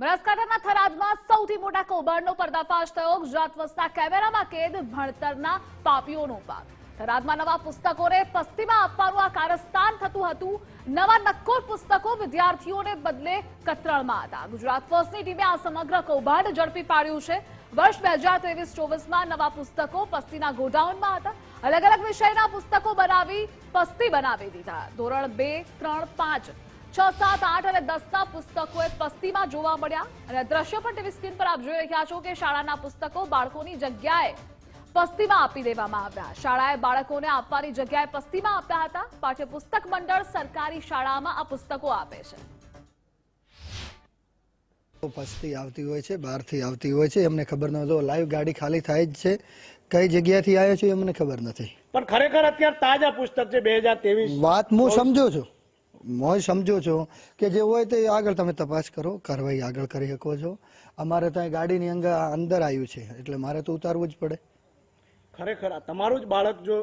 બનાસકાંઠાના થરાદમાં સૌથી મોટા કૌભાંડનો પર્દાફાશ થયો. ગુજરાત વસતા કેમેરામાં કેદ, ભણતરના પાપીઓનો પાપ થરાદમાં નવા પુસ્તકોને પસ્તીમાં આપવાનું આ કારસ્તાન થતું હતું. નવા નક્કોર પુસ્તકો વિદ્યાર્થીઓને બદલે કતરણમાં હતા. ગુજરાત ફર્સ્ટની ટીમે આ સમગ્ર કૌભાંડ ઝડપી પાડ્યું છે. વર્ષ બે હજાર ત્રેવીસ ચોવીસમાં નવા પુસ્તકો પસ્તીના ગોડાઉનમાં હતા. અલગ અલગ વિષયના પુસ્તકો બનાવી પસ્તી બનાવી દીધા. ધોરણ બે, ત્રણ, પાંચ છ સાત આઠ અને દસના પુસ્તકો એ પસ્તીમાં જોવા મળ્યા અને દ્રશ્ય પણ ટીવી સ્ક્રીન પર આપ જોઈ રહ્યા છો કે શાળાના પુસ્તકો બાળકોની જગ્યાએ પસ્તીમાં આપી દેવામાં આવ્યા. શાળાએ બાળકોને આપવાની જગ્યાએ પસ્તીમાં આપ્યા હતા. પાઠ્યપુસ્તક મંડળ સરકારી શાળામાં આ પુસ્તકો આપે છે. પસ્તી આવતી હોય છે બહારથી આવતી હોય છે. એમને ખબર ન લાઈવ ગાડી ખાલી થાય જ છે. કઈ જગ્યાથી આવ્યો છે એ મને ખબર નથી. પણ ખરેખર અત્યારે તાજા પુસ્તક છે બે હજાર વાત હું સમજો છું. હું સમજો છું કે જે હોય તે આગળ તમે તપાસ કરો કાર્યવાહી આગળ કરી શકો છો. અમારે ત્યાં ગાડીની અંગ અંદર આવ્યું છે એટલે મારે તો ઉતારવું જ પડે. ખરેખર તમારું જ બાળક જો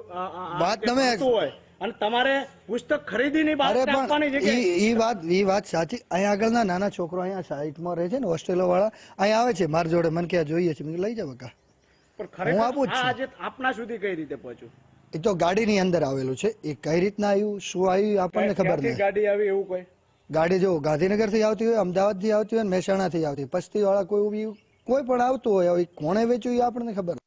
વાત તમે- હોય અને તમારે પુસ્તક ખરીદીની અરે આપવાની છે ઈ વાત ઈ વાત સાચી. અહીંયા આગળના નાના છોકરો અહીંયા સાઈટમાં રહે છે ને હોસ્ટેલો વાળા અહીં આવે છે મારી જોડે મને કે આ જોઈએ છે. લઈ જાવ કા પણ ખરેખર. આજે આપના સુધી કઈ રીતે પહોંચ્યું? એ તો ગાડીની અંદર આવેલું છે. એ કઈ રીતના આવ્યું? શું આવ્યું? આપણને ખબર નથી ગાડી આવી એવું કોઈ? ગાડી જો ગાંધીનગરથી આવતી હોય અમદાવાદથી આવતી હોય મહેસાણા થી આવતી પસ્તી વાળા કોઈ કોઈ પણ આવતું હોય કોણે વેચ્યું એ આપણને ખબર